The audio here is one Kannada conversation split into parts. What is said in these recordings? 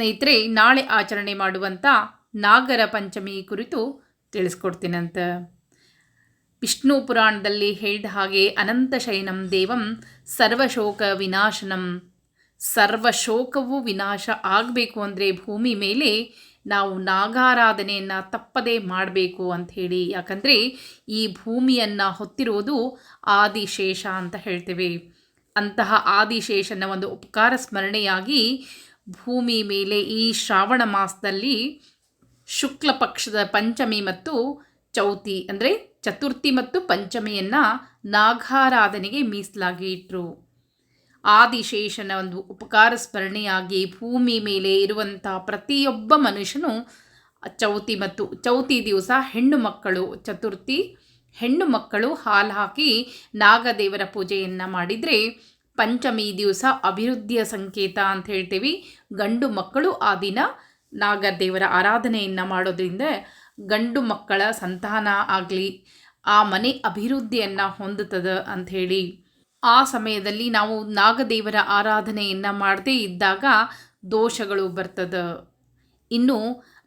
ಸ್ನೇಹಿತರೆ, ನಾಳೆ ಆಚರಣೆ ಮಾಡುವಂಥ ನಾಗರ ಪಂಚಮಿ ಕುರಿತು ತಿಳಿಸ್ಕೊಡ್ತೀನಂತ. ವಿಷ್ಣು ಪುರಾಣದಲ್ಲಿ ಹೇಳಿದ ಹಾಗೆ ಅನಂತ ಶಯನಂ ದೇವಂ ಸರ್ವಶೋಕ ವಿನಾಶನಂ. ಸರ್ವಶೋಕವು ವಿನಾಶ ಆಗಬೇಕು ಅಂದರೆ ಭೂಮಿ ಮೇಲೆ ನಾವು ನಾಗಾರಾಧನೆಯನ್ನು ತಪ್ಪದೇ ಮಾಡಬೇಕು ಅಂತ ಹೇಳಿ. ಯಾಕಂದರೆ ಈ ಭೂಮಿಯನ್ನು ಹೊತ್ತಿರುವುದು ಆದಿಶೇಷ ಅಂತ ಹೇಳ್ತೇವೆ. ಅಂತಹ ಆದಿಶೇಷನ ಒಂದು ಉಪಕಾರ ಸ್ಮರಣೆಯಾಗಿ ಭೂಮಿ ಮೇಲೆ ಈ ಶ್ರಾವಣ ಮಾಸದಲ್ಲಿ ಶುಕ್ಲ ಪಕ್ಷದ ಪಂಚಮಿ ಮತ್ತು ಚೌತಿ, ಅಂದರೆ ಚತುರ್ಥಿ ಮತ್ತು ಪಂಚಮಿಯನ್ನು ನಾಗಾರಾಧನೆಗೆ ಮೀಸಲಾಗಿ ಇಟ್ಟರು ಆದಿಶೇಷನ ಒಂದು ಉಪಕಾರ ಸ್ಮರಣೆಯಾಗಿ ಭೂಮಿ ಮೇಲೆ ಇರುವಂಥ ಪ್ರತಿಯೊಬ್ಬ ಮನುಷ್ಯನು ಚೌತಿ ಮತ್ತು ಚೌತಿ ದಿವಸ ಹೆಣ್ಣು ಮಕ್ಕಳು, ಚತುರ್ಥಿ ಹೆಣ್ಣು ಮಕ್ಕಳು ಹಾಲು ಹಾಕಿ ನಾಗದೇವರ ಪೂಜೆಯನ್ನು ಮಾಡಿದರೆ ಪಂಚಮಿ ದಿವಸ ಅಭಿವೃದ್ಧಿಯ ಸಂಕೇತ ಅಂತ ಹೇಳ್ತೀವಿ. ಗಂಡು ಮಕ್ಕಳು ಆ ದಿನ ನಾಗದೇವರ ಆರಾಧನೆಯನ್ನು ಮಾಡೋದ್ರಿಂದ ಗಂಡು ಮಕ್ಕಳ ಸಂತಾನ ಆಗಲಿ, ಆ ಮನೆ ಅಭಿವೃದ್ಧಿಯನ್ನು ಹೊಂದುತ್ತದೆ ಅಂಥೇಳಿ ಆ ಸಮಯದಲ್ಲಿ ನಾವು ನಾಗದೇವರ ಆರಾಧನೆಯನ್ನು ಮಾಡದೇ ಇದ್ದಾಗ ದೋಷಗಳು ಬರ್ತದೆ. ಇನ್ನು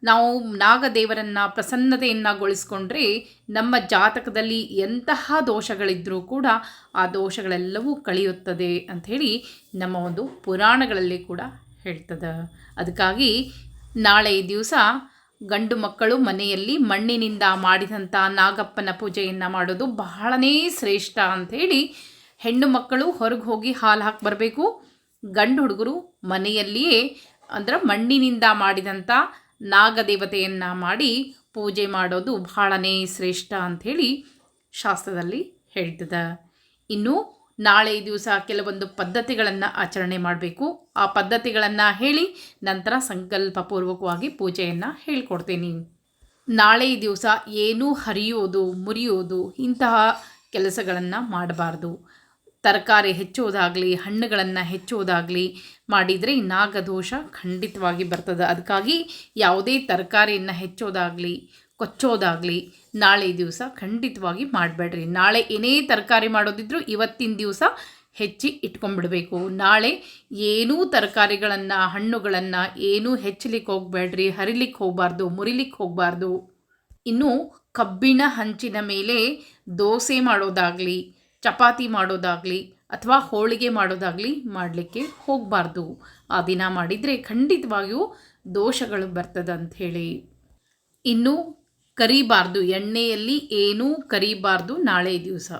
ನಾವು ನಾಗದೇವರನ್ನು ಪ್ರಸನ್ನತೆಯನ್ನಗೊಳಿಸ್ಕೊಂಡ್ರೆ ನಮ್ಮ ಜಾತಕದಲ್ಲಿ ಎಂತಹ ದೋಷಗಳಿದ್ದರೂ ಕೂಡ ಆ ದೋಷಗಳೆಲ್ಲವೂ ಕಳೆಯುತ್ತದೆ ಅಂಥೇಳಿ ನಮ್ಮ ಒಂದು ಪುರಾಣಗಳಲ್ಲಿ ಕೂಡ ಹೇಳ್ತದೆ. ಅದಕ್ಕಾಗಿ ನಾಳೆ ದಿವಸ ಗಂಡು ಮಕ್ಕಳು ಮನೆಯಲ್ಲಿ ಮಣ್ಣಿನಿಂದ ಮಾಡಿದಂಥ ನಾಗಪ್ಪನ ಪೂಜೆಯನ್ನು ಮಾಡೋದು ಬಹಳನೇ ಶ್ರೇಷ್ಠ ಅಂಥೇಳಿ ಹೆಣ್ಣು ಮಕ್ಕಳು ಹೊರಗೆ ಹೋಗಿ ಹಾಲು ಹಾಕಿ ಬರಬೇಕು. ಗಂಡು ಹುಡುಗರು ಮನೆಯಲ್ಲಿಯೇ ಅಂದರೆ ಮಣ್ಣಿನಿಂದ ಮಾಡಿದಂಥ ನಾಗದೇವತೆಯನ್ನು ಮಾಡಿ ಪೂಜೆ ಮಾಡೋದು ಬಹಳನೇ ಶ್ರೇಷ್ಠ ಅಂಥೇಳಿ ಶಾಸ್ತ್ರದಲ್ಲಿ ಹೇಳ್ತದ. ಇನ್ನು ನಾಳೆ ದಿವಸ ಕೆಲವೊಂದು ಪದ್ಧತಿಗಳನ್ನು ಆಚರಣೆ ಮಾಡಬೇಕು. ಆ ಪದ್ಧತಿಗಳನ್ನು ಹೇಳಿ ನಂತರ ಸಂಕಲ್ಪಪೂರ್ವಕವಾಗಿ ಪೂಜೆಯನ್ನು ಹೇಳ್ಕೊಡ್ತೀನಿ. ನಾಳೆ ದಿವಸ ಏನೂ ಹರಿಯೋದು, ಮುರಿಯೋದು ಇಂತಹ ಕೆಲಸಗಳನ್ನು ಮಾಡಬಾರ್ದು. ತರಕಾರಿ ಹೆಚ್ಚುವುದಾಗಲಿ, ಹಣ್ಣುಗಳನ್ನು ಹೆಚ್ಚುವುದಾಗಲಿ ಮಾಡಿದರೆ ನಾಗದೋಷ ಖಂಡಿತವಾಗಿ ಬರ್ತದೆ. ಅದಕ್ಕಾಗಿ ಯಾವುದೇ ತರಕಾರಿಯನ್ನು ಹೆಚ್ಚೋದಾಗಲಿ, ಕೊಚ್ಚೋದಾಗಲಿ ನಾಳೆ ದಿವಸ ಖಂಡಿತವಾಗಿ ಮಾಡಬೇಡ್ರಿ. ನಾಳೆ ಏನೇ ತರಕಾರಿ ಮಾಡೋದಿದ್ರು ಇವತ್ತಿನ ದಿವಸ ಹೆಚ್ಚಿ ಇಟ್ಕೊಂಡ್ಬಿಡಬೇಕು. ನಾಳೆ ಏನೂ ತರಕಾರಿಗಳನ್ನು, ಹಣ್ಣುಗಳನ್ನು ಏನೂ ಹೆಚ್ಚಲಿಕ್ಕೆ ಹೋಗಬೇಡ್ರಿ. ಹರಿಲಿಕ್ಕೆ ಹೋಗಬಾರ್ದು, ಮುರಿಲಿಕ್ಕೆ ಹೋಗಬಾರ್ದು. ಇನ್ನು ಕಬ್ಬಿಣ ಹಂಚಿನ ಮೇಲೆ ದೋಸೆ ಮಾಡೋದಾಗಲಿ ಚಪಾತಿ ಮಾಡೋದಾಗಲಿ ಅಥವಾ ಹೋಳಿಗೆ ಮಾಡೋದಾಗಲಿ ಮಾಡಲಿಕ್ಕೆ ಹೋಗಬಾರ್ದು. ಆ ದಿನ ಮಾಡಿದರೆ ಖಂಡಿತವಾಗಿಯೂ ದೋಷಗಳು ಬರ್ತದೆ ಹೇಳಿ. ಇನ್ನು ಕರಿಬಾರ್ದು, ಎಣ್ಣೆಯಲ್ಲಿ ಏನೂ ಕರಿಬಾರ್ದು ನಾಳೆ ದಿವಸ.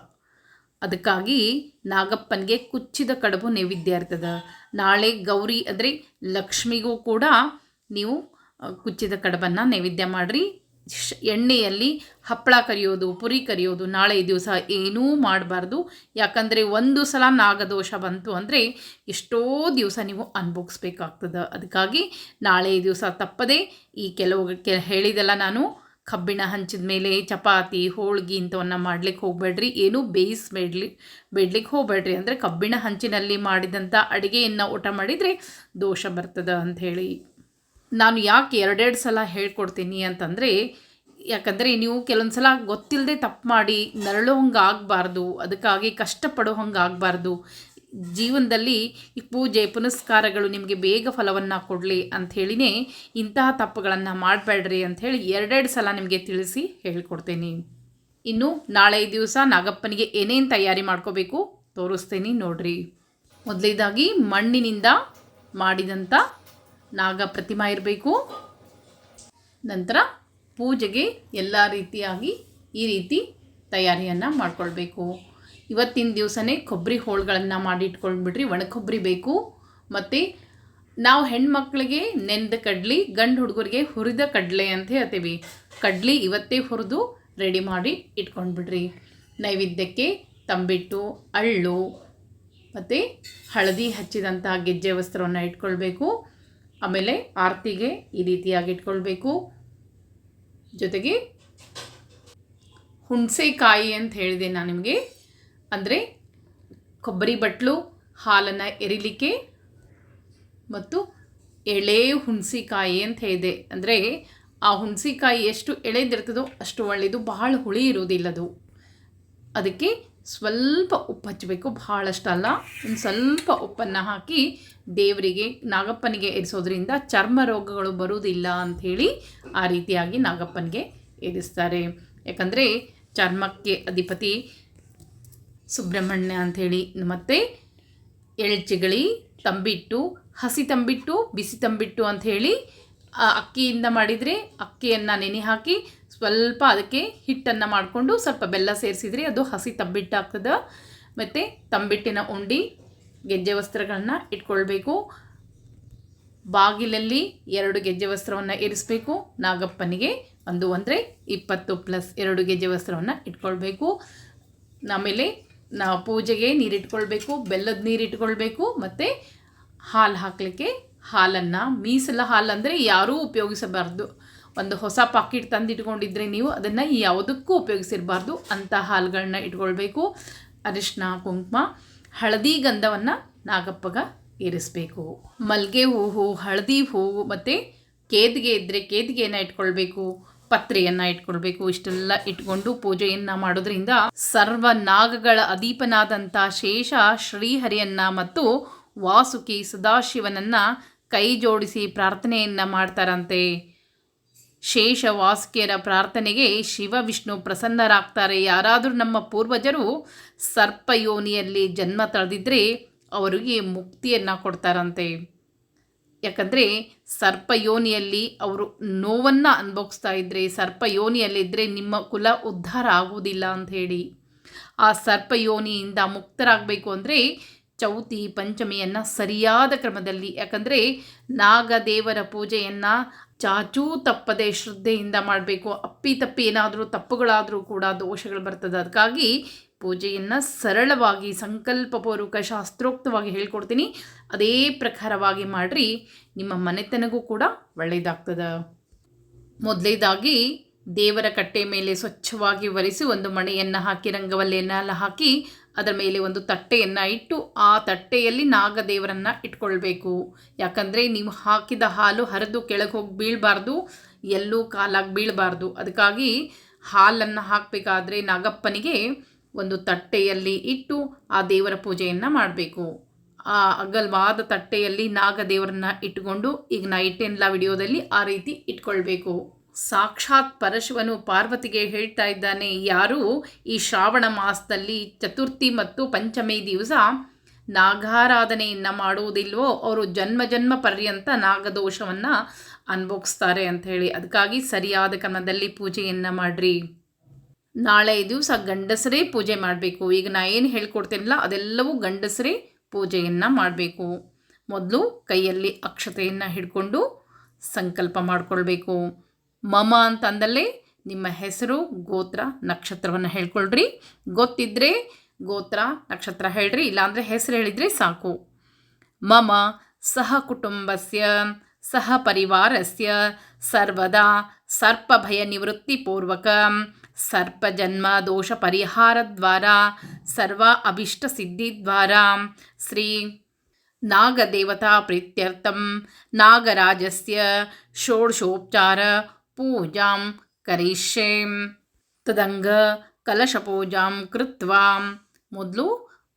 ಅದಕ್ಕಾಗಿ ನಾಗಪ್ಪನಿಗೆ ಕುಚ್ಚಿದ ಕಡುಬು ನೈವೇದ್ಯ ಇರ್ತದೆ. ನಾಳೆ ಗೌರಿ ಅಂದರೆ ಲಕ್ಷ್ಮಿಗೂ ಕೂಡ ನೀವು ಕುಚ್ಚಿದ ಕಡಬನ್ನು ನೈವೇದ್ಯ ಮಾಡಿರಿ. ಎಣ್ಣೆಯಲ್ಲಿ ಹಪ್ಪಳ ಕರಿಯೋದು, ಪುರಿ ಕರಿಯೋದು, ನಾಳೆ ದಿವಸ ಏನೂ ಮಾಡಬಾರ್ದು. ಯಾಕಂದರೆ ಒಂದು ಸಲ ನಾಗದೋಷ ಬಂತು ಅಂದರೆ ಎಷ್ಟೋ ದಿವಸ ನೀವು ಅನುಭವಿಸ್ಬೇಕಾಗ್ತದೆ ಅದಕ್ಕಾಗಿ ನಾಳೆ ದಿವಸ ತಪ್ಪದೆ ಈ ಕೆಲವು ಕೆ, ಹೇಳಿದೆಲ್ಲ ನಾನು ಕಬ್ಬಿಣ ಹಂಚಿದ ಮೇಲೆ ಚಪಾತಿ, ಹೋಳಿಗೆ ಇಂಥವನ್ನ ಮಾಡ್ಲಿಕ್ಕೆ ಹೋಗಬೇಡ್ರಿ. ಏನೂ ಬೇಯಿಸ್ಬೇಡ್ಲಿ, ಬೇಡ್ಲಿಕ್ಕೆ ಹೋಗಬೇಡ್ರಿ. ಅಂದರೆ ಕಬ್ಬಿಣ ಹಂಚಿನಲ್ಲಿ ಮಾಡಿದಂಥ ಅಡುಗೆಯನ್ನು ಊಟ ಮಾಡಿದರೆ ದೋಷ ಬರ್ತದೆ ಅಂಥೇಳಿ. ನಾನು ಯಾಕೆ ಎರಡೆರಡು ಸಲ ಹೇಳ್ಕೊಡ್ತೀನಿ ಅಂತಂದರೆ, ಯಾಕಂದರೆ ನೀವು ಕೆಲವೊಂದು ಸಲ ಗೊತ್ತಿಲ್ಲದೆ ತಪ್ಪು ಮಾಡಿ ನರಳೋ ಹಂಗೆ ಆಗಬಾರ್ದು ಅದಕ್ಕಾಗಿ ಕಷ್ಟಪಡೋ ಹಂಗೆ ಆಗಬಾರ್ದು ಜೀವನದಲ್ಲಿ ಈ ಪೂಜೆ, ಪುನಸ್ಕಾರಗಳು ನಿಮಗೆ ಬೇಗ ಫಲವನ್ನು ಕೊಡಲಿ ಅಂಥೇಳಿನೇ ಇಂತಹ ತಪ್ಪುಗಳನ್ನು ಮಾಡಬೇಡ್ರಿ ಅಂಥೇಳಿ ಎರಡೆರಡು ಸಲ ನಿಮಗೆ ತಿಳಿಸಿ ಹೇಳ್ಕೊಡ್ತೇನೆ. ಇನ್ನು ನಾಳೆ ದಿವಸ ನಾಗಪ್ಪನಿಗೆ ಏನೇನು ತಯಾರಿ ಮಾಡ್ಕೋಬೇಕು ತೋರಿಸ್ತೀನಿ ನೋಡ್ರಿ. ಮೊದಲೇದಾಗಿ ಮಣ್ಣಿನಿಂದ ಮಾಡಿದಂಥ ನಾಗ ಪ್ರತಿಮಾ ಇರಬೇಕು. ನಂತರ ಪೂಜೆಗೆ ಎಲ್ಲ ರೀತಿಯಾಗಿ ಈ ರೀತಿ ತಯಾರಿಯನ್ನು ಮಾಡಿಕೊಳ್ಬೇಕು. ಇವತ್ತಿನ ದಿವಸನೇ ಕೊಬ್ಬರಿ ಹೋಳುಗಳನ್ನು ಮಾಡಿ ಇಟ್ಕೊಂಡ್ಬಿಟ್ರಿ ಒಣ ಕೊಬ್ಬರಿ ಬೇಕು. ಮತ್ತು ನಾವು ಹೆಣ್ಮಕ್ಳಿಗೆ ನೆಂದ ಕಡ್ಲಿ, ಗಂಡು ಹುಡುಗರಿಗೆ ಹುರಿದ ಕಡಲೆ ಅಂತ ಹೇಳ್ತೀವಿ. ಕಡ್ಲಿ ಇವತ್ತೇ ಹುರಿದು ರೆಡಿ ಮಾಡಿ ಇಟ್ಕೊಂಡ್ಬಿಡ್ರಿ ನೈವೇದ್ಯಕ್ಕೆ ತಂಬಿಟ್ಟು, ಅಳ್ಳು, ಮತ್ತು ಹಳದಿ ಹಚ್ಚಿದಂಥ ಗೆಜ್ಜೆ ವಸ್ತ್ರವನ್ನು ಇಟ್ಕೊಳ್ಬೇಕು. ಆಮೇಲೆ ಆರತಿಗೆ ಈ ರೀತಿಯಾಗಿ ಇಟ್ಕೊಳ್ಬೇಕು. ಜೊತೆಗೆ ಹುಣಸೆಕಾಯಿ ಅಂತ ಹೇಳಿದೆ ನಾನು ನಿಮಗೆ. ಅಂದರೆ ಕೊಬ್ಬರಿ ಬಟ್ಲು, ಹಾಲನ್ನು ಎರಿಲಿಕ್ಕೆ ಮತ್ತು ಎಳೆ ಹುಣಸಿಕಾಯಿ ಅಂತ ಹೇಳಿದೆ. ಅಂದರೆ ಆ ಹುಣಸಿಕಾಯಿ ಎಷ್ಟು ಎಳೆದಿರ್ತದೋ ಅಷ್ಟು ಒಳ್ಳೆಯದು. ಬಹಳ ಹುಳಿ ಇರೋದಿಲ್ಲದು ಅದಕ್ಕೆ ಸ್ವಲ್ಪ ಉಪ್ಪು ಹಚ್ಚಬೇಕು ಭಾಳಷ್ಟಲ್ಲ ಒಂದು ಸ್ವಲ್ಪ ಉಪ್ಪನ್ನು ಹಾಕಿ ದೇವರಿಗೆ, ನಾಗಪ್ಪನಿಗೆ ಇರಿಸೋದ್ರಿಂದ ಚರ್ಮ ರೋಗಗಳು ಬರುವುದಿಲ್ಲ ಅಂಥೇಳಿ ಆ ರೀತಿಯಾಗಿ ನಾಗಪ್ಪನಿಗೆ ಇರಿಸ್ತಾರೆ. ಯಾಕಂದರೆ ಚರ್ಮಕ್ಕೆ ಅಧಿಪತಿ ಸುಬ್ರಹ್ಮಣ್ಯ ಅಂಥೇಳಿ ಮತ್ತು ಎಳ್ಚಿಗಳಿ, ತಂಬಿಟ್ಟು, ಹಸಿ ತಂಬಿಟ್ಟು, ಬಿಸಿ ತಂಬಿಟ್ಟು ಅಂಥೇಳಿ ಅಕ್ಕಿಯಿಂದ ಮಾಡಿದರೆ ಅಕ್ಕಿಯನ್ನು ನೆನೆ ಹಾಕಿ ಸ್ವಲ್ಪ ಅದಕ್ಕೆ ಹಿಟ್ಟನ್ನು ಮಾಡಿಕೊಂಡು ಸ್ವಲ್ಪ ಬೆಲ್ಲ ಸೇರಿಸಿದರೆ, ಅದು ಹಸಿ ತಂಬಿಟ್ಟಾಗ್ತದೆ. ಮತ್ತು ತಂಬಿಟ್ಟಿನ ಉಂಡಿ, ಗೆಜ್ಜೆ ವಸ್ತ್ರಗಳನ್ನು ಇಟ್ಕೊಳ್ಬೇಕು. ಬಾಗಿಲಲ್ಲಿ ಎರಡು ಗೆಜ್ಜೆ ವಸ್ತ್ರವನ್ನು ಇರಿಸಬೇಕು. ನಾಗಪ್ಪನಿಗೆ ಒಂದು ಅಂದರೆ ಇಪ್ಪತ್ತು ಪ್ಲಸ್ ಎರಡು ಗೆಜ್ಜೆ ವಸ್ತ್ರವನ್ನು ಇಟ್ಕೊಳ್ಬೇಕು. ಆಮೇಲೆ ನಾವು ಪೂಜೆಗೆ ನೀರಿಟ್ಕೊಳ್ಬೇಕು, ಬೆಲ್ಲದ ನೀರು ಇಟ್ಕೊಳ್ಬೇಕು ಮತ್ತು ಹಾಲು ಹಾಕಲಿಕ್ಕೆ ಹಾಲನ್ನು, ಮೀಸಲ ಹಾಲು ಅಂದರೆ ಯಾರೂ ಉಪಯೋಗಿಸಬಾರ್ದು. ಒಂದು ಹೊಸ ಪಾಕಿಟ್ ತಂದು ಇಟ್ಕೊಂಡಿದ್ರೆ ನೀವು ಅದನ್ನು ಯಾವುದಕ್ಕೂ ಉಪಯೋಗಿಸಿರಬಾರ್ದು. ಅಂಥ ಹಾಲುಗಳನ್ನ ಇಟ್ಕೊಳ್ಬೇಕು. ಅರಿಶಿನ ಕುಂಕುಮ, ಹಳದಿ ಗಂಧವನ್ನು ನಾಗಪ್ಪಗ ಇರಿಸಬೇಕು. ಮಲ್ಲಿಗೆ ಹೂವು, ಹಳದಿ ಹೂವು ಮತ್ತು ಕೇದಿಗೆ ಇದ್ದರೆ ಕೇದಿಗೆಯನ್ನು ಇಟ್ಕೊಳ್ಬೇಕು. ಪತ್ರೆಯನ್ನು ಇಟ್ಕೊಳ್ಬೇಕು. ಇಷ್ಟೆಲ್ಲ ಇಟ್ಕೊಂಡು ಪೂಜೆಯನ್ನು ಮಾಡೋದ್ರಿಂದ ಸರ್ವ ನಾಗಗಳ ಅಧೀಪನಾದಂಥ ಶೇಷ ಶ್ರೀಹರಿಯನ್ನ ಮತ್ತು ವಾಸುಕಿ ಸದಾಶಿವನನ್ನು ಕೈ ಜೋಡಿಸಿ ಪ್ರಾರ್ಥನೆಯನ್ನು ಮಾಡ್ತಾರಂತೆ. ಶೇಷ ವಾಸುಕಿಯರ ಪ್ರಾರ್ಥನೆಗೆ ಶಿವ ವಿಷ್ಣು ಪ್ರಸನ್ನರಾಗ್ತಾರೆ. ಯಾರಾದರೂ ನಮ್ಮ ಪೂರ್ವಜರು ಸರ್ಪಯೋನಿಯಲ್ಲಿ ಜನ್ಮ ತಳೆದಿದ್ದರೆ ಅವರಿಗೆ ಮುಕ್ತಿಯನ್ನು ಕೊಡ್ತಾರಂತೆ. ಯಾಕಂದರೆ ಸರ್ಪ ಯೋನಿಯಲ್ಲಿ ಅವರು ನೋವನ್ನು ಅನುಭವಿಸ್ತಾ ಇದ್ದರೆ ಸರ್ಪ ಯೋನಿಯಲ್ಲಿದ್ದರೆ ನಿಮ್ಮ ಕುಲ ಉದ್ಧಾರ ಆಗುವುದಿಲ್ಲ ಅಂತ ಹೇಳಿ. ಆ ಸರ್ಪ ಯೋನಿಯಿಂದ ಮುಕ್ತರಾಗಬೇಕು ಅಂದರೆ ಚೌತಿ, ಪಂಚಮಿಯನ್ನು ಸರಿಯಾದ ಕ್ರಮದಲ್ಲಿ. ಯಾಕಂದರೆ ನಾಗದೇವರ ಪೂಜೆಯನ್ನು ಚಾಚೂ ತಪ್ಪದೆ ಶ್ರದ್ಧೆಯಿಂದ ಮಾಡಬೇಕು. ಅಪ್ಪಿ ತಪ್ಪಿ ಏನಾದರೂ ತಪ್ಪುಗಳಾದರೂ ಕೂಡ ದೋಷಗಳು ಬರ್ತದೆ. ಅದಕ್ಕಾಗಿ ಪೂಜೆಯನ್ನು ಸರಳವಾಗಿ, ಸಂಕಲ್ಪಪೂರ್ವಕ, ಶಾಸ್ತ್ರೋಕ್ತವಾಗಿ ಹೇಳ್ಕೊಡ್ತೀನಿ. ಅದೇ ಪ್ರಕಾರವಾಗಿ ಮಾಡಿರಿ. ನಿಮ್ಮ ಮನೆತನಗೂ ಕೂಡ ಒಳ್ಳೆಯದಾಗ್ತದೆ ಮೊದಲೇದಾಗಿ ದೇವರ ಕಟ್ಟೆ ಮೇಲೆ ಸ್ವಚ್ಛವಾಗಿ ಒರೆಸಿ ಒಂದು ಮಣೆಯನ್ನು ಹಾಕಿ, ರಂಗವಲ್ಲೆಯನ್ನೆಲ್ಲ ಹಾಕಿ ಅದರ ಮೇಲೆ ಒಂದು ತಟ್ಟೆಯನ್ನು ಇಟ್ಟು ಆ ತಟ್ಟೆಯಲ್ಲಿ ನಾಗದೇವರನ್ನು ಇಟ್ಕೊಳ್ಬೇಕು. ಯಾಕಂದರೆ ನೀವು ಹಾಕಿದ ಹಾಲು ಹರಿದು ಕೆಳಗೆ ಹೋಗಿ ಬೀಳಬಾರ್ದು, ಎಲ್ಲೂ ಕಾಲಾಗಿ ಬೀಳಬಾರ್ದು. ಅದಕ್ಕಾಗಿ ಹಾಲನ್ನು ಹಾಕಬೇಕಾದ್ರೆ ನಾಗಪ್ಪನಿಗೆ ಒಂದು ತಟ್ಟೆಯಲ್ಲಿ ಇಟ್ಟು ಆ ದೇವರ ಪೂಜೆಯನ್ನು ಮಾಡಬೇಕು. ಆ ಅಗಲವಾದ ತಟ್ಟೆಯಲ್ಲಿ ನಾಗದೇವರನ್ನ ಇಟ್ಕೊಂಡು ಈಗ ನಾ ಇಟ್ಟೆಲ್ಲ ವಿಡಿಯೋದಲ್ಲಿ ಆ ರೀತಿ ಇಟ್ಕೊಳ್ಬೇಕು. ಸಾಕ್ಷಾತ್ ಪರಶಿವನು ಪಾರ್ವತಿಗೆ ಹೇಳ್ತಾ ಇದ್ದಾನೆ, ಯಾರು ಈ ಶ್ರಾವಣ ಮಾಸದಲ್ಲಿ ಚತುರ್ಥಿ ಮತ್ತು ಪಂಚಮಿ ದಿವಸ ನಾಗಾರಾಧನೆಯನ್ನು ಮಾಡುವುದಿಲ್ವೋ ಅವರು ಜನ್ಮ ಜನ್ಮ ಪರ್ಯಂತ ನಾಗದೋಷವನ್ನು ಅನುಭವಿಸ್ತಾರೆ ಅಂತ ಹೇಳಿ. ಅದಕ್ಕಾಗಿ ಸರಿಯಾದ ಕ್ರಮದಲ್ಲಿ ಪೂಜೆಯನ್ನು ಮಾಡಿರಿ. ನಾಳೆ ದಿವಸ ಗಂಡಸರೇ ಪೂಜೆ ಮಾಡಬೇಕು. ಈಗ ನಾ ಏನು ಹೇಳ್ಕೊಡ್ತೀನಲ್ಲ, ಅದೆಲ್ಲವೂ ಗಂಡಸರೇ ಪೂಜೆಯನ್ನು ಮಾಡಬೇಕು. ಮೊದಲು ಕೈಯಲ್ಲಿ ಅಕ್ಷತೆಯನ್ನು ಹಿಡ್ಕೊಂಡು ಸಂಕಲ್ಪ ಮಾಡಿಕೊಳ್ಬೇಕು. ಮಮ ಅಂತಂದಲ್ಲಿ ನಿಮ್ಮ ಹೆಸರು, ಗೋತ್ರ, ನಕ್ಷತ್ರವನ್ನು ಹೇಳ್ಕೊಳ್ರಿ. ಗೊತ್ತಿದ್ದರೆ ಗೋತ್ರ, ನಕ್ಷತ್ರ ಹೇಳ್ರಿ, ಇಲ್ಲಾಂದರೆ ಹೆಸರು ಹೇಳಿದರೆ ಸಾಕು. ಮಮ, ಸಹ ಕುಟುಂಬಸ್ಯ, ಸಹ ಪರಿವಾರಸ್ಯ, ಸರ್ವದಾ ಸರ್ಪಭಯ ನಿವೃತ್ತಿಪೂರ್ವಕ ಸರ್ಪಜನ್ಮ ದೋಷ ಪರಿಹಾರದ್ವಾರ ಸರ್ವ ಅಭಿಷ್ಟ ಸಿದ್ಧಿದ್ವಾರ ಶ್ರೀ ನಾಗದೇವತಾ ಪ್ರೀತ್ಯರ್ಥಂ, ನಾಗರಾಜಸ್ಯ, ಷೋಡಶೋಪಚಾರ ಪೂಜಾಂ ಕರಿಷ್ಯೆ ತದಂಗ ಕಲಶಪೂಜಾಂ ಕೃತ್ವಾ ಮೊದಲು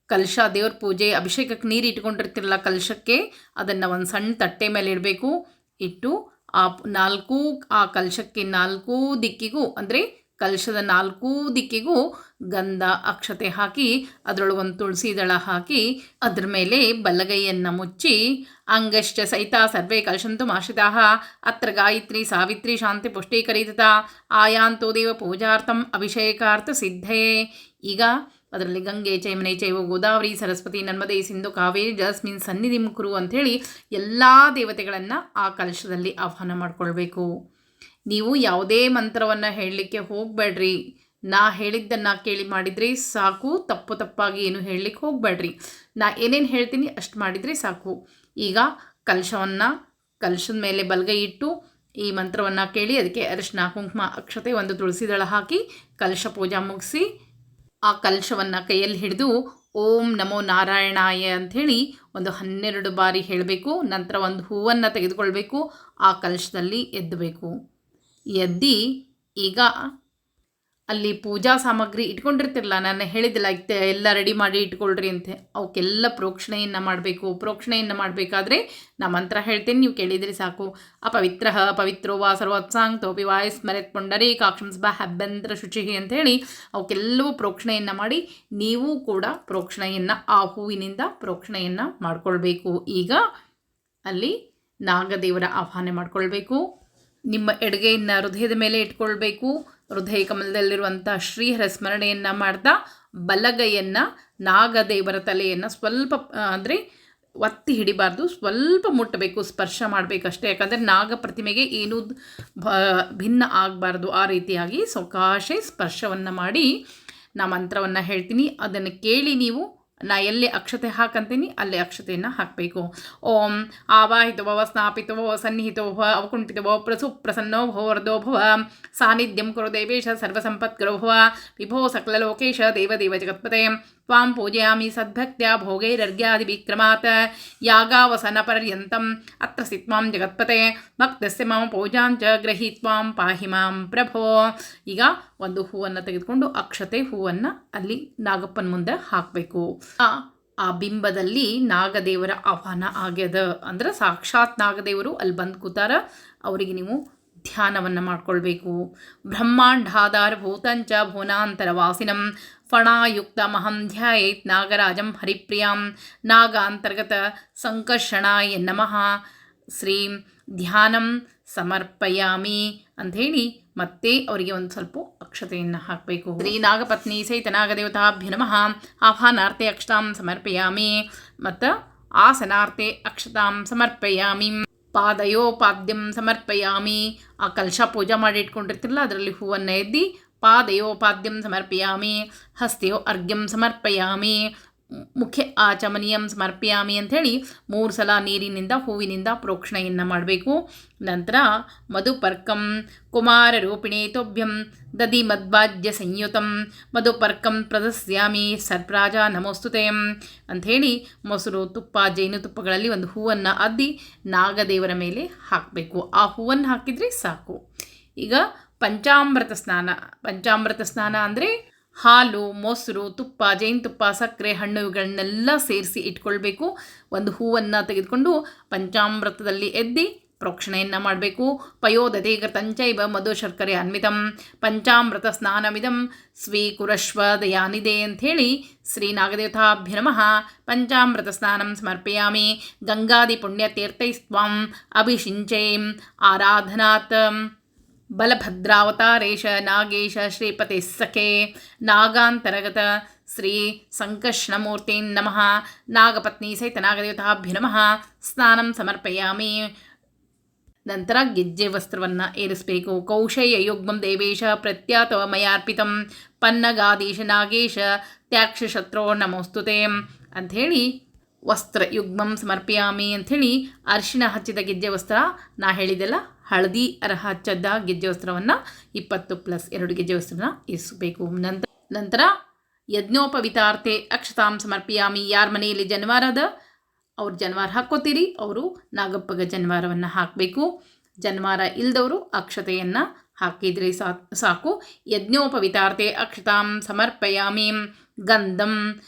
ಕಲಶ ದೇವ್ರ ಪೂಜೆ ಅಭಿಷೇಕಕ್ಕೆ ನೀರು ಇಟ್ಕೊಂಡಿರ್ತಿರಲ್ಲ ಕಲಶಕ್ಕೆ ಅದನ್ನು ಒಂದು ಸಣ್ಣ ತಟ್ಟೆ ಮೇಲೆ ಇಡಬೇಕು. ಇಟ್ಟು ಆ ನಾಲ್ಕು, ಆ ಕಲಶಕ್ಕೆ ನಾಲ್ಕು ದಿಕ್ಕಿಗೂ, ಅಂದರೆ ಕಲಶದ ನಾಲ್ಕೂ ದಿಕ್ಕಿಗೂ ಗಂಧ ಅಕ್ಷತೆ ಹಾಕಿ ಅದರೊಳಗೊಂದು ತುಳಸಿ ದಳ ಹಾಕಿ, ಅದ್ರ ಮೇಲೆ ಬಲಗೈಯನ್ನು ಮುಚ್ಚಿ, ಅಂಗಶ್ಚ ಸಹಿತ ಸರ್ವೇ ಕಲಶಂತು ಮಾಶ್ರಿತಾ ಅತ್ರ ಗಾಯತ್ರಿ ಸಾವಿತ್ರಿ ಶಾಂತಿ ಪುಷ್ಟೀಕರಿತ ಆಯಾಂತೋ ದೇವ ಪೂಜಾರ್ಥಂ ಅಭಿಷೇಕಾರ್ಥ ಸಿದ್ಧೇ. ಈಗ ಅದರಲ್ಲಿ ಗಂಗೆ ಚೈಮನೆ ಚೈವ ಗೋದಾವರಿ ಸರಸ್ವತಿ ನರ್ಮದೆ ಸಿಂಧು ಕಾವೇರಿ ಜಸ್ಮಿನ್ ಸನ್ನಿಧಿ ಮುಖರು ಅಂಥೇಳಿ ಎಲ್ಲ ದೇವತೆಗಳನ್ನು ಆ ಕಲಶದಲ್ಲಿ ಆಹ್ವಾನ ಮಾಡಿಕೊಳ್ಬೇಕು. ನೀವು ಯಾವುದೇ ಮಂತ್ರವನ್ನು ಹೇಳಲಿಕ್ಕೆ ಹೋಗಬೇಡ್ರಿ. ನಾ ಹೇಳಿದ್ದನ್ನು ಕೇಳಿ ಮಾಡಿದರೆ ಸಾಕು, ತಪ್ಪು ತಪ್ಪಾಗಿ ಏನು ಹೇಳಲಿಕ್ಕೆ ಹೋಗಬೇಡ್ರಿ. ನಾ ಏನೇನು ಹೇಳ್ತೀನಿ ಅಷ್ಟು ಮಾಡಿದರೆ ಸಾಕು. ಈಗ ಕಲಶವನ್ನು, ಕಲಶದ ಮೇಲೆ ಬಲಗೈ ಇಟ್ಟು ಈ ಮಂತ್ರವನ್ನು ಕೇಳಿ ಅದಕ್ಕೆ ಅರಿಶಿನ ಕುಂಕುಮ, ಅಕ್ಷತೆ ಒಂದು ತುಳಸಿ ದಳ ಹಾಕಿ ಕಲಶ ಪೂಜಾ ಮುಗಿಸಿ ಆ ಕಲಶವನ್ನು ಕೈಯಲ್ಲಿ ಹಿಡಿದು ಓಂ ನಮೋ ನಾರಾಯಣಾಯ ಅಂಥೇಳಿ ಒಂದು ಹನ್ನೆರಡು ಬಾರಿ ಹೇಳಬೇಕು, ನಂತರ ಒಂದು ಹೂವನ್ನು ತೆಗೆದುಕೊಳ್ಬೇಕು, ಆ ಕಲಶದಲ್ಲಿ ಎದ್ದಬೇಕು. ಎದ್ದಿ ಈಗ ಅಲ್ಲಿ ಪೂಜಾ ಸಾಮಗ್ರಿ ಇಟ್ಕೊಂಡಿರ್ತಿರಲ್ಲ ನಾನು ಹೇಳಿದ್ದಿಲ್ಲ ಎಲ್ಲ ರೆಡಿ ಮಾಡಿ ಇಟ್ಕೊಳ್ರಿ ಅಂತ. ಅವಕ್ಕೆಲ್ಲ ಪ್ರೋಕ್ಷಣೆಯನ್ನು ಮಾಡಬೇಕು, ಪ್ರೋಕ್ಷಣೆಯನ್ನು ಮಾಡಬೇಕಾದ್ರೆ ನಾ ಮಂತ್ರ ಹೇಳ್ತೇನೆ, ನೀವು ಕೇಳಿದ್ರೆ ಸಾಕು. ಅಪವಿತ್ರ ಪವಿತ್ರೋ ವಾ ಸರ್ವೋತ್ಸಾಂಗ್ತೋಪಿ ವಾಯ್ ಸ್ಮರೆತ್ ಪುಂಡರಿ ಕಾಕ್ಷಂಸ್ ಬಾ ಹಬ್ಬಂತ್ರ ಶುಚಿಹಿ ಅಂತೇಳಿ ಅವಕ್ಕೆಲ್ಲವೂ ಪ್ರೋಕ್ಷಣೆಯನ್ನು ಮಾಡಿ ನೀವು ಕೂಡ ಪ್ರೋಕ್ಷಣೆಯನ್ನು, ಆ ಹೂವಿನಿಂದ ಪ್ರೋಕ್ಷಣೆಯನ್ನು ಮಾಡಿಕೊಳ್ಬೇಕು. ಈಗ ಅಲ್ಲಿ ನಾಗದೇವರ ಆಹ್ವಾನ ಮಾಡಿಕೊಳ್ಬೇಕು. ನಿಮ್ಮ ಎಡಗೈಯನ್ನು ಹೃದಯದ ಮೇಲೆ ಇಟ್ಕೊಳ್ಬೇಕು. ಹೃದಯ ಕಮಲದಲ್ಲಿರುವಂಥ ಶ್ರೀಹರ ಸ್ಮರಣೆಯನ್ನು ಮಾಡ್ತಾ ಬಲಗೈಯನ್ನು ನಾಗದೇವರ ತಲೆಯನ್ನು ಸ್ವಲ್ಪ ಅಂದರೆ ಒತ್ತಿ ಹಿಡಿಬಾರ್ದು. ಸ್ವಲ್ಪ ಮುಟ್ಟಬೇಕು, ಸ್ಪರ್ಶ ಮಾಡಬೇಕಷ್ಟೇ ಯಾಕಂದರೆ ನಾಗ ಪ್ರತಿಮೆಗೆ ಏನೂ ಭ, ಭಿನ್ನ ಆಗಬಾರ್ದು. ಆ ರೀತಿಯಾಗಿ ಸೊಕಾಶೆ ಸ್ಪರ್ಶವನ್ನು ಮಾಡಿ ನಾ ಮಂತ್ರವನ್ನು ಹೇಳ್ತೀನಿ. ಅದನ್ನು ಕೇಳಿ ನೀವು ನಾ ಎಲ್ಲಿ ಅಕ್ಷತೆ ಹಾಕಂತೀನಿ, ಅಲ್ಲಿ ಅಕ್ಷತೆಯನ್ನು ಹಾಕಬೇಕು. ಓಂ ಆವಾಹಿತ ಭವ ಸ್ನಾಪಿತ ಭವ ಸನ್ನಿಹಿತೋ ಭವ ಅವಕುಂಠಿತ ಭವ. ಪ್ರಸು ಪ್ರಸನ್ನೋ ಭವ ವರದೋ ಭವ ಸಾನ್ನಿಧ್ಯಂ ಕುರು ದೇವೇಶ ಸರ್ವಸಂಪತ್ಕರೋ ಭವ ವಿಭೋ ಸಕಲಲೋಕೇಶ ದೇವದೇವ ಜಗತ್ಪತೆ. ತ್ವಾಂ ಪೂಜಯಾಮಿ ಸದ್ಭಕ್ತ್ಯ ಭೋಗೈರರ್ಘ್ಯಾದಿವಿಕ್ರಮಾತ್. ಯಾಗಾವಸನಪರ್ಯಂತಂ ಅತ್ರ ಸ್ಥಿತ್ವಾಂ ಜಗತ್ಪತೆ. ಭಕ್ತಸ್ಯ ಮಮ ಪೂಜಾಂಚ ಗ್ರಹೀತ್ವಾಂ ಪಾಹಿ ಮಾಂ ಪ್ರಭೋ. ಈಗ ಒಂದು ಹೂವನ್ನು ತೆಗೆದುಕೊಂಡು ಅಕ್ಷತೆ ಹೂವನ್ನು ಅಲ್ಲಿ ನಾಗಪ್ಪನ ಮುಂದೆ ಹಾಕಬೇಕು. ಆ ಬಿಂಬದಲ್ಲಿ ನಾಗದೇವರ ಆಹ್ವಾನ ಆಗ್ಯದ. ಅಂದ್ರೆ ಸಾಕ್ಷಾತ್ ನಾಗದೇವರು ಅಲ್ಲಿ ಬಂದು ಕೂತಾರ, ಅವರಿಗೆ ನೀವು ಧ್ಯಾನವನ್ನು ಮಾಡ್ಕೊಳ್ಬೇಕು. ಭೂತಂಚ ಭುವನಾಂತರ ವಾಸಿನಂ ಫಣಾಯುಕ್ತಮಹಂ ಧ್ಯಾಯೇತ್ ನಾಗರಾಜಂ ಹರಿಪ್ರಿಯಾಂ ನಾಗಾಂತರ್ಗತ ಸಂಕರ್ಷಣಾಯ ನಮಃ. ಶ್ರೀಂ ಧ್ಯಾನಂ ಸಮರ್ಪಯಾಮಿ ಅಂಥೇಳಿ ಮತ್ತೆ ಅವರಿಗೆ ಒಂದು ಸ್ವಲ್ಪ ಅಕ್ಷತೆಯನ್ನು ಹಾಕಬೇಕು. ಶ್ರೀ ನಾಗಪತ್ನಿ ಸಹಿತ ನಾಗದೇವತಾಭ್ಯ ನಮಃ. ಆಹ್ವಾನಾರ್ಥೆ ಅಕ್ಷತಾಂ ಸಮರ್ಪಯಾಮಿ. ಮತ್ತು ಆಸನಾರ್ಥೆ ಅಕ್ಷತಾಂ ಸಮರ್ಪಯಾಮಿ. ಪಾದಯೋಪಾದ್ಯಂ ಸಮರ್ಪಯಾಮಿ. ಆ ಕಲಶ ಪೂಜೆ ಮಾಡಿ ಇಟ್ಕೊಂಡಿರ್ತಿರಲ್ಲ ಅದರಲ್ಲಿ ಹೂವನ್ನು ಎದ್ದಿ ಪಾದಯೋಪಾದ್ಯಂ ಸಮರ್ಪಯಾಮಿ. ಹಸ್ತೆಯೋ ಅರ್ಘ್ಯಂ ಸಮರ್ಪಯಾಮಿ. ಮುಖ್ಯ ಚಮನಿಯಂ ಸಮರ್ಪಯಾಮಿ ಅಂಥೇಳಿ ಮೂರು ಸಲ ನೀರಿನಿಂದ, ಹೂವಿನಿಂದ ಪ್ರೋಕ್ಷಣೆಯನ್ನು ಮಾಡಬೇಕು. ನಂತರ ಮಧುಪರ್ಕಂ ಕುಮಾರ ರೂಪಿಣಿ ತೋಭ್ಯಂ ದದಿ ಮದ್ವಾಜ್ಯ ಸಂಯುತಂ ಮಧುಪರ್ಕಂ ಪ್ರದಸ್ಯಾಮಿ ಸರ್ಪ್ರಾಜ ನಮೋಸ್ತುತೆಯಂ ಅಂಥೇಳಿ ಮೊಸರು, ತುಪ್ಪ ಜೇನುತುಪ್ಪಗಳಲ್ಲಿ ಒಂದು ಹೂವನ್ನು ಅದ್ದಿ ನಾಗದೇವರ ಮೇಲೆ ಹಾಕಬೇಕು. ಆ ಹೂವನ್ನು ಹಾಕಿದರೆ ಸಾಕು. ಈಗ ಪಂಚಾಮೃತ ಸ್ನಾನ. ಪಂಚಾಮೃತ ಸ್ನಾನ ಅಂದರೆ ಹಾಲು, ಮೊಸರು, ತುಪ್ಪ ಜೇನುತುಪ್ಪ ಸಕ್ಕರೆ, ಹಣ್ಣು ಇವುಗಳನ್ನೆಲ್ಲ ಸೇರಿಸಿ ಇಟ್ಕೊಳ್ಬೇಕು. ಒಂದು ಹೂವನ್ನು ತೆಗೆದುಕೊಂಡು ಪಂಚಾಮೃತದಲ್ಲಿ ಎದ್ದಿ ಪ್ರೋಕ್ಷಣೆಯನ್ನು ಮಾಡಬೇಕು. ಪಯೋದತೆ ತಂಚೈವ ಮಧು ಶರ್ಕರೆ ಅನ್ವಿತಂ. ಪಂಚಾಮೃತ ಸ್ನಾನಮಿದಂ. ಸ್ವೀಕುರಶ್ವ ದಯಾನಿದೆ ಅಂಥೇಳಿ ಶ್ರೀ ನಾಗದೇವತಾಭ್ಯ ನಮಃ. ಪಂಚಾಮೃತ ಸ್ನಾನಂ ಸಮರ್ಪಯಾಮಿ. ಗಂಗಾದಿ ಪುಣ್ಯತೀರ್ಥೈಸ್ವಾಂ ಅಭಿಷಿಂಚೈಂ ಆರಾಧನಾತ್ ಬಲಭದ್ರಾವತಾರೇಶ ನಾಗೇಶ ಶ್ರೀಪತಿ ಸಖೆ ನಾಗಾಂತರಗತ ಶ್ರೀ ಸಂಕರ್ಷಣಮೂರ್ತಿ ನಮಃ ನಾಗಪತ್ನಿ ಸಹಿತ ನಾಗದೇವತಾಭ್ಯ ನಮಃ ಸ್ನಾನಂ ಸಮರ್ಪಯಾಮಿ ನಂತರ ಗೆಜ್ಜೆ ವಸ್ತ್ರವನ್ನು ಏರಿಸಬೇಕು. ಕೌಶಯ ಯುಗ್ಮಂ ದೇವೇಶ ಪ್ರತ್ಯಾತವ ಮಯಾರ್ಪಿತಂ. ಪನ್ನಗಾದೀಶ ನಾಗೇಶ, ತ್ಯಾಕ್ಷ ಶತ್ರೋ ನಮೋಸ್ತುತೆ ಅಂಥೇಳಿ ವಸ್ತ್ರ ಯುಗ್ಮಂ ಸಮರ್ಪಿಯಾಮಿ ಅಂಥೇಳಿ ಅರಿಶಿನ ಹಚ್ಚಿದ ಗೆಜ್ಜೆ ವಸ್ತ್ರ. ನಾ ಹೇಳಿದೆಲ್ಲ ಹಳದಿ ಅರ ಹಚ್ಚದ ಗೆಜ್ಜೆ ವಸ್ತ್ರವನ್ನು ಇಪ್ಪತ್ತು ಪ್ಲಸ್ ಎರಡು ಗೆಜ್ಜೆ ವಸ್ತ್ರನ ಇರಿಸಬೇಕು. ನಂತರ ನಂತರ ಯಜ್ಞೋಪವಿತಾರ್ಥೆ ಅಕ್ಷತಾಂ ಸಮರ್ಪಿಯಾಮಿ. ಯಾರ ಮನೆಯಲ್ಲಿ ಜನ್ವಾರದ ಅವ್ರು ಜನ್ವಾರ ಅವರು ನಾಗಪ್ಪಗ ಜನ್ವಾರವನ್ನು ಹಾಕಬೇಕು. ಜನ್ವಾರ ಇಲ್ಲದವರು ಅಕ್ಷತೆಯನ್ನು ಹಾಕಿದರೆ ಸಾಕು. ಯಜ್ಞೋಪವಿತಾರ್ಥೆ ಅಕ್ಷತಾಂ ಸಮರ್ಪಯಾಮಿ. ಗಂಧಂ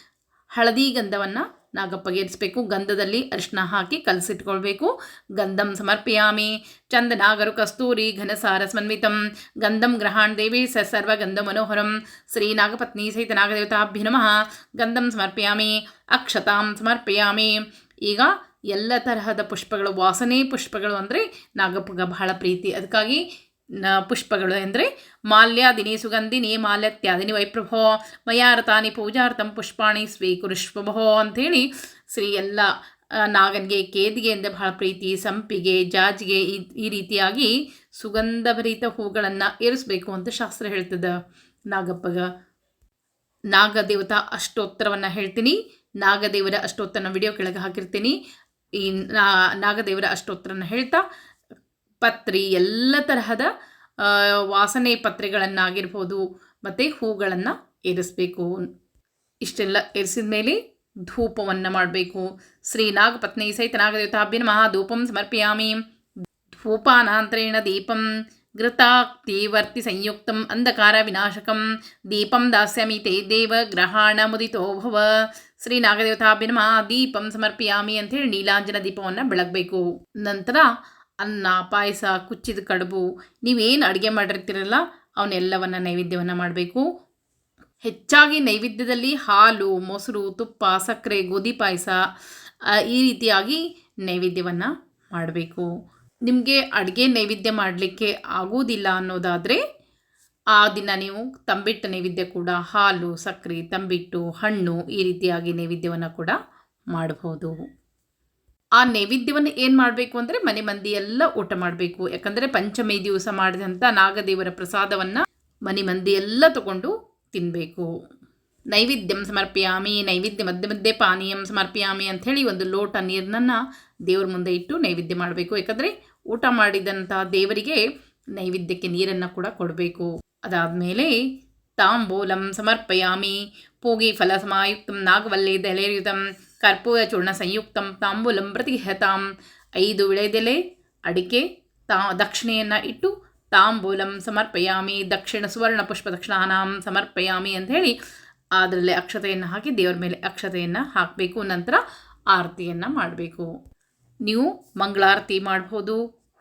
ಹಳದಿ ಗಂಧವನ್ನು ನಾಗಪ್ಪಗೆ ಇರಿಸಬೇಕು ಗಂಧದಲ್ಲಿ ಅರಿಶಿನ ಹಾಕಿ ಕಲಸಿಟ್ಕೊಳ್ಬೇಕು. ಗಂಧಂ ಸಮರ್ಪಯಾಮಿ ಚಂದನಾಗರು ಕಸ್ತೂರಿ, ಘನಸಾರ ಸ್ಮನ್ವಿತಂ ಗಂಧಂ ಗ್ರಹಾಣ ದೇವಿ ಸ ಸರ್ವಗಂಧ ಮನೋಹರಂ. ಶ್ರೀ ನಾಗಪತ್ನಿ ಸಹಿತ ನಾಗದೇವತಾಭ್ಯ ನಮಃ. ಗಂಧಂ ಸಮರ್ಪಯಾಮಿ, ಅಕ್ಷತಾಂ ಸಮರ್ಪಯಾಮಿ. ಈಗ ಎಲ್ಲ ತರಹದ ಪುಷ್ಪಗಳು, ವಾಸನೆ ಪುಷ್ಪಗಳು ಅಂದರೆ ನಾಗಪ್ಪಗ ಬಹಳ ಪ್ರೀತಿ. ಅದಕ್ಕಾಗಿ ಪುಷ್ಪಗಳು ಅಂದರೆ ಮಾಲ್ಯಾದಿನಿ ಸುಗಂಧಿನಿ ಮಾಲ್ಯತ್ಯಾದಿನಿ ವೈಪ್ರಭೋ, ಮಯಾರತಾನಿ ಪೂಜಾರ್ಥಂ ಪುಷ್ಪಾಣಿ ಸ್ವೀಕುರುಷ್ವಭೋ ಅಂಥೇಳಿ ಶ್ರೀ ಎಲ್ಲ ನಾಗನಿಗೆ, ಕೇದಿಗೆ ಅಂದರೆ ಬಹಳ ಪ್ರೀತಿ, ಸಂಪಿಗೆ, ಜಾಜಿಗೆ ಈ ಈ ರೀತಿಯಾಗಿ ಸುಗಂಧಭರಿತ ಹೂಗಳನ್ನು ಏರಿಸಬೇಕು ಅಂತ ಶಾಸ್ತ್ರ ಹೇಳ್ತದೆ ನಾಗಪ್ಪಗ. ನಾಗದೇವತಾ ಅಷ್ಟೋತ್ತರವನ್ನು ಹೇಳ್ತೀನಿ. ನಾಗದೇವರ ಅಷ್ಟೋತ್ತರನ ವಿಡಿಯೋ ಕೆಳಗೆ ಹಾಕಿರ್ತೀನಿ. ಈ ನಾಗದೇವರ ಅಷ್ಟೋತ್ತರನ ಹೇಳ್ತಾ ಪತ್ರಿ, ಎಲ್ಲ ತರಹದ ವಾಸನೆ ಪತ್ರೆಗಳನ್ನಾಗಿರ್ಬೋದು, ಮತ್ತು ಹೂಗಳನ್ನು ಏರಿಸಬೇಕು. ಇಷ್ಟೆಲ್ಲ ಏರಿಸಿದ ಮೇಲೆ ಧೂಪವನ್ನು ಮಾಡಬೇಕು. ಶ್ರೀ ನಾಗಪತ್ನಿ ಸಹಿತ ನಾಗದೇವತಾಭ್ಯ ಮಹಾಧೂಪಂ ಧೂಪಂ ಸಮರ್ಪಯಾಮಿ. ಧೂಪಾನಾಂತರೇಣ ದೀಪಂ ಘೃತಾಕ್ತಿವರ್ತಿ ಸಂಯುಕ್ತಂ ಅಂಧಕಾರ ವಿನಾಶಕಂ. ದೀಪಂ ದಾಸ್ಯಾಮಿ ತೇ ದೇವ ಗ್ರಹಾಣ ಮುದಿತೋಭವ ಶ್ರೀ ನಾಗದೇವತಾಭಿನಮ ದೀಪಂ ಸಮರ್ಪಯಾಮಿ ಅಂಥೇಳಿ ನೀಲಾಂಜನ ದೀಪವನ್ನು ಬೆಳಗಬೇಕು. ನಂತರ ಅನ್ನ, ಪಾಯಸ, ಕುಚ್ಚಿದ ಕಡುಬು, ನೀವೇನು ಅಡುಗೆ ಮಾಡಿರ್ತೀರಲ್ಲ, ಅವನ್ನೆಲ್ಲವನ್ನು ನೈವೇದ್ಯವನ್ನು ಮಾಡಬೇಕು. ಹೆಚ್ಚಾಗಿ ನೈವೇದ್ಯದಲ್ಲಿ ಹಾಲು, ಮೊಸರು, ತುಪ್ಪ, ಸಕ್ಕರೆ, ಗೋಧಿ ಪಾಯಸ ಈ ರೀತಿಯಾಗಿ ನೈವೇದ್ಯವನ್ನು ಮಾಡಬೇಕು. ನಿಮಗೆ ಅಡುಗೆ ನೈವೇದ್ಯ ಮಾಡಲಿಕ್ಕೆ ಆಗೋದಿಲ್ಲ ಅನ್ನೋದಾದರೆ, ಆ ದಿನ ನೀವು ತಂಬಿಟ್ಟು ನೈವೇದ್ಯ ಕೂಡ, ಹಾಲು, ಸಕ್ಕರೆ, ತಂಬಿಟ್ಟು, ಹಣ್ಣು ಈ ರೀತಿಯಾಗಿ ನೈವೇದ್ಯವನ್ನು ಕೂಡ ಮಾಡಬಹುದು ಆ ನೈವೇದ್ಯವನ್ನು ಏನು ಮಾಡಬೇಕು ಅಂದರೆ ಮನೆ ಮಂದಿ ಎಲ್ಲ ಊಟ ಮಾಡಬೇಕು. ಯಾಕಂದರೆ ಪಂಚಮಿ ದಿವಸ ಮಾಡಿದಂಥ ನಾಗದೇವರ ಪ್ರಸಾದವನ್ನು ಮನೆ ಮಂದಿ ಎಲ್ಲ ತಗೊಂಡು ತಿನ್ನಬೇಕು ನೈವೇದ್ಯಂ ಸಮರ್ಪಯಾಮಿ, ನೈವೇದ್ಯ ಮಧ್ಯೆ ಮಧ್ಯೆ ಪಾನೀಯಂ ಸಮರ್ಪಿಯಾಮಿ ಅಂಥೇಳಿ ಒಂದು ಲೋಟ ನೀರನ್ನು ದೇವರ ಮುಂದೆ ಇಟ್ಟು ನೈವೇದ್ಯ ಮಾಡಬೇಕು. ಯಾಕಂದರೆ ಊಟ ಮಾಡಿದಂಥ ದೇವರಿಗೆ ನೈವೇದ್ಯಕ್ಕೆ ನೀರನ್ನು ಕೂಡ ಕೊಡಬೇಕು. ಅದಾದಮೇಲೆ ತಾಂಬೂಲಂ ಸಮರ್ಪಯಾಮಿ, ಪೂಗಿ ಫಲ ಸಮಾಯುಕ್ತಂ ನಾಗವಲ್ಲೆ ದಲೆಯುತಂ ಕರ್ಪೂರ ಚೂರ್ಣ ಸಂಯುಕ್ತಂ ತಾಂಬೂಲಂ ಪ್ರತಿ ಪ್ರತಿಹತಾಂ. ಐದು ವಿಳೆದೆಲೆ ಅಡಿಕೆ ತಾ ದಕ್ಷಿಣೆಯನ್ನು ಇಟ್ಟು ತಾಂಬೂಲಂ ಸಮರ್ಪಯಾಮಿ, ದಕ್ಷಿಣ ಸುವರ್ಣ ಪುಷ್ಪ ದಕ್ಷಿಣಾನಾಂ ಸಮರ್ಪಯಾಮಿ ಅಂತ ಹೇಳಿ ಅದರಲ್ಲಿ ಅಕ್ಷತೆಯನ್ನು ಹಾಕಿ ದೇವರ ಮೇಲೆ ಅಕ್ಷತೆಯನ್ನು ಹಾಕಬೇಕು. ನಂತರ ಆರತಿಯನ್ನು ಮಾಡಬೇಕು. ನೀವು ಮಂಗಳಾರತಿ ಮಾಡ್ಬೋದು,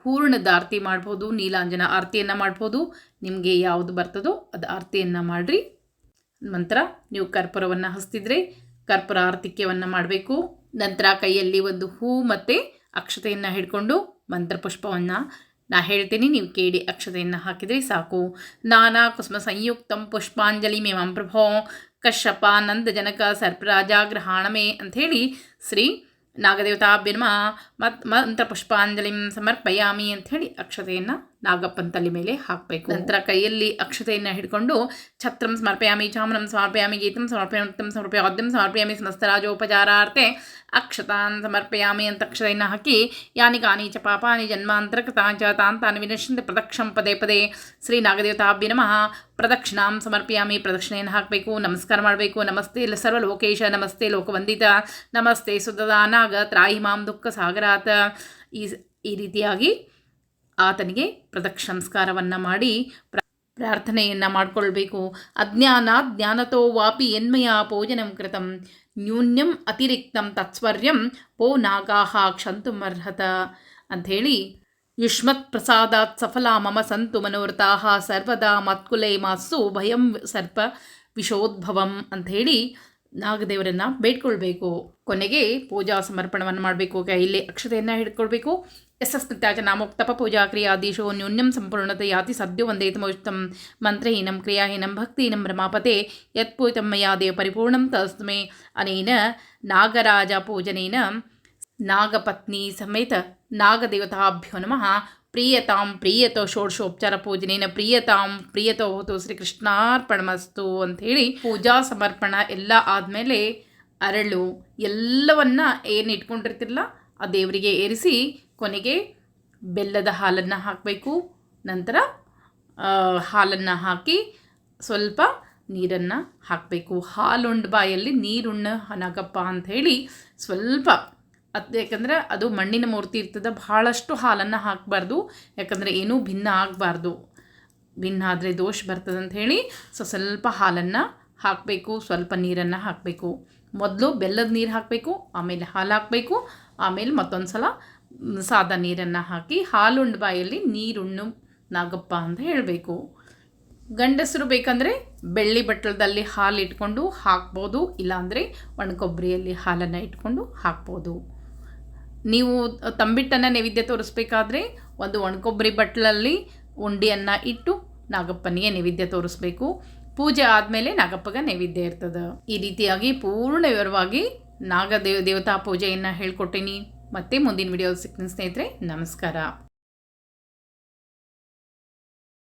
ಹೂರ್ಣದ ಆರತಿ ಮಾಡ್ಬೋದು, ನೀಲಾಂಜನ ಆರತಿಯನ್ನು ಮಾಡ್ಬೋದು. ನಿಮಗೆ ಯಾವುದು ಬರ್ತದೋ ಅದು ಆರತಿಯನ್ನು ಮಾಡಿರಿ. ನಂತರ ನೀವು ಕರ್ಪೂರವನ್ನು ಹಸ್ತಿದ್ರೆ ಕರ್ಪೂರ ಮಾಡಬೇಕು. ನಂತರ ಕೈಯಲ್ಲಿ ಒಂದು ಹೂ ಮತ್ತು ಅಕ್ಷತೆಯನ್ನು ಹಿಡ್ಕೊಂಡು ಮಂತ್ರಪುಷ್ಪವನ್ನು ನಾ ಹೇಳ್ತೀನಿ, ನೀವು ಕೇಳಿ ಅಕ್ಷತೆಯನ್ನು ಹಾಕಿದರೆ ಸಾಕು. ನಾನಾ ಕುಸುಮ ಸಂಯುಕ್ತಂ ಪುಷ್ಪಾಂಜಲಿ ಮೇಮಂ ಪ್ರಭೋ ಕಶ್ಯಪ ನಂದಜನಕ ಸರ್ಪರಾಜಾಗ್ರಹಾಣಮೇ ಅಂಥೇಳಿ ಶ್ರೀ ನಾಗದೇವತಾಭ್ಯನ್ಮ ಮತ್ ಮಂತ್ರ ಪುಷ್ಪಾಂಜಲಿಂ ಸಮರ್ಪಯಾಮಿ ಅಂಥೇಳಿ ಅಕ್ಷತೆಯನ್ನು ನಾಗಪ್ಪನ ತಲೆ ಮೇಲೆ ಹಾಕಬೇಕು. ನಂತರ ಕೈಯಲ್ಲಿ ಅಕ್ಷತೆಯನ್ನು ಹಿಡ್ಕೊಂಡು ಛತ್ರಂ ಸಮರ್ಪಯಾಮಿ ಚಾಮನಂ ಸಮರ್ಪಯಾಮಿ, ಗೀತಂ ಸಮರ್ಪಯಾಮಿ ಸಮರ್ಪಯಾದ್ಯಂ ಸಮರ್ಪಯಾಮಿ ಸಮಸ್ತರಾಜೋಪಚಾರಾರ್ತೆ ಅಕ್ಷತಾನ್ ಸಮರ್ಪಯಾಮಿ ಅಂತ ಅಕ್ಷತೆಯನ್ನು ಹಾಕಿ ಯಾನಿ ಕಾನಿ ಚ ಪಾಪಾನಿ ಜನ್ಮಾಂತರ ಕೃತಾಂಚ ತಾನ್ ತಾನು ಪ್ರದಕ್ಷಂ ಪದೇ ಪದೇ ಶ್ರೀ ನಾಗದೇವತಾಭ್ಯ ನಮಃ. ಪ್ರದಕ್ಷಿಣಾಂ ಸಮರ್ಪಯಾಮಿ ಪ್ರದಕ್ಷಿಣೆಯನ್ನು ಹಾಕಬೇಕು. ನಮಸ್ಕಾರ ಮಾಡಬೇಕು. ನಮಸ್ತೆ ಸರ್ವ ಲೋಕೇಶ ನಮಸ್ತೆ ಲೋಕವಂದಿತ, ನಮಸ್ತೆ ಸುಧದಾನಾಗ ತ್ರಾಯಿ ಮಾಂ ದುಃಖ ಸಾಗರಾತ ಈ ಈ ರೀತಿಯಾಗಿ ಆತನಿಗೆ ಪ್ರದಕ್ಷ ಸಂಸ್ಕಾರವನ್ನು ಮಾಡಿ ಪ್ರಾರ್ಥನೆಯನ್ನು ಮಾಡಿಕೊಳ್ಬೇಕು. ಅಜ್ಞಾನ ಜ್ಞಾನತೋ ವಾಪಿ ಎನ್ಮಯ ಪೋಜನಂ ಕೃತಂ. ನ್ಯೂನ್ಯಂ ಅತಿರಿಕ್ತಂ ತತ್ಸ್ವರ್ಯಂ ಪೋ ನಾಗಾಹ ಕ್ಷಂತುಮರ್ಹತ ಅಂಥೇಳಿ ಯುಷ್ಮತ್ ಪ್ರಸಾದಾತ್ ಸಫಲ ಮಮ ಸಂತು ಮನೋರಥಾ ಸರ್ವದಾ ಮತ್ಕುಲೇ ಮಾಸ್ಸು ಭಯಂ ಸರ್ಪ ವಿಷೋದ್ಭವಂ ಅಂಥೇಳಿ ನಾಗದೇವರನ್ನು ಬೇಡ್ಕೊಳ್ಬೇಕು. ಕೊನೆಗೆ ಪೂಜಾ ಸಮರ್ಪಣವನ್ನು ಮಾಡಬೇಕು. ಕೈಯಲ್ಲಿ ಅಕ್ಷತೆಯನ್ನು ಹಿಡ್ಕೊಳ್ಬೇಕು. ಯಶಸ್ಕೃತ್ಯಾಚ ನಾಮೋಕ್ತಪ ಪೂಜಾ ಕ್ರಿಯಾದೀಶೋ ನ್ಯೂನ್ಯಂ ಸಂಪೂರ್ಣತೆಯಾತಿ ಸದ್ಯೋ ವಂದೇತಮೋಚಿತಂ ಮಂತ್ರಹೀನಂ ಕ್ರಿಯಾಹೀನಂ ಭಕ್ತಿಹೀನಂ ರಮಾಪತೆ ದೇವ ಪರಿಪೂರ್ಣಂ ತಸ್ಮೆ ಅನೇನ ನಾಗರಾಜ ಪೂಜನೇನ ನಾಗಪತ್ನಿ ಸಮೇತ ನಾಗದೇವತಾಭ್ಯೋ ನಮಃ. ಪ್ರಿಯತಾಂ ಪ್ರಿಯತೋ ಷೋಡಶೋಪಚಾರ ಪೂಜನೇನ ಪ್ರಿಯತಾಂ ಪ್ರಿಯತೋ ಹೋತು ಶ್ರೀಕೃಷ್ಣಾರ್ಪಣಮಸ್ತು ಅಂಥೇಳಿ ಪೂಜಾ ಸಮರ್ಪಣ ಎಲ್ಲ ಆದಮೇಲೆ ಅರಳು ಎಲ್ಲವನ್ನ ಏನು ಇಟ್ಕೊಂಡಿರ್ತಿರಲ್ಲ ಆ ದೇವರಿಗೆ ಏರಿಸಿ ಕೊನೆಗೆ ಬೆಲ್ಲದ ಹಾಲನ್ನು ಹಾಕಬೇಕು. ನಂತರ ಹಾಲನ್ನು ಹಾಕಿ ಸ್ವಲ್ಪ ನೀರನ್ನು ಹಾಕಬೇಕು. ಹಾಲುಂಡ್ ಬಾಯಲ್ಲಿ ನೀರುಣ್ಣ ಹನಗಪ್ಪ ಅಂಥೇಳಿ ಸ್ವಲ್ಪ ಅದು ಯಾಕಂದರೆ ಅದು ಮಣ್ಣಿನ ಮೂರ್ತಿ ಇರ್ತದೆ ಭಾಳಷ್ಟು ಹಾಲನ್ನು ಹಾಕಬಾರ್ದು. ಯಾಕಂದರೆ ಏನೂ ಭಿನ್ನ ಆಗಬಾರ್ದು. ಭಿನ್ನ ಆದರೆ ದೋಷ ಬರ್ತದೆ ಅಂತ ಹೇಳಿ ಸೊ ಸ್ವಲ್ಪ ಹಾಲನ್ನು ಹಾಕಬೇಕು, ಸ್ವಲ್ಪ ನೀರನ್ನು ಹಾಕಬೇಕು. ಮೊದಲು ಬೆಲ್ಲದ ನೀರು ಹಾಕಬೇಕು, ಆಮೇಲೆ ಹಾಲು ಹಾಕಬೇಕು, ಆಮೇಲೆ ಮತ್ತೊಂದು ಸಲ ಸಾದಾ ನೀರನ್ನು ಹಾಕಿ ಹಾಲುಂಡ್ ಬಾಯಲ್ಲಿ ನೀರುಣ್ಣು ನಾಗಪ್ಪ ಅಂತ ಹೇಳಬೇಕು. ಗಂಡಸರು ಬೇಕಂದರೆ ಬೆಳ್ಳಿ ಬಟ್ಟಲದಲ್ಲಿ ಹಾಲು ಇಟ್ಕೊಂಡು ಹಾಕ್ಬೋದು, ಇಲ್ಲಾಂದರೆ ಒಣಕೊಬ್ಬರಿಯಲ್ಲಿ ಹಾಲನ್ನು ಇಟ್ಕೊಂಡು ಹಾಕ್ಬೋದು. ನೀವು ತಂಬಿಟ್ಟನ್ನು ನೈವೇದ್ಯ ತೋರಿಸ್ಬೇಕಾದ್ರೆ ಒಂದು ಒಣಕೊಬ್ಬರಿ ಬಟ್ಲಲ್ಲಿ ಉಂಡಿಯನ್ನು ಇಟ್ಟು ನಾಗಪ್ಪನಿಗೆ ನೈವೇದ್ಯ ತೋರಿಸ್ಬೇಕು. ಪೂಜೆ ಆದಮೇಲೆ ನಾಗಪ್ಪಗ ನೈವೇದ್ಯ ಇರ್ತದೆ. ಈ ರೀತಿಯಾಗಿ ಪೂರ್ಣ ವಿವರವಾಗಿ ನಾಗದೇವ ದೇವತಾ ಪೂಜೆಯನ್ನು ಹೇಳ್ಕೊಟ್ಟೀನಿ. ಮತ್ತೆ ಮುಂದಿನ ವಿಡಿಯೋ ಸಿಗ್ತೀನಿ ಸ್ನೇಹಿತರೆ, ನಮಸ್ಕಾರ.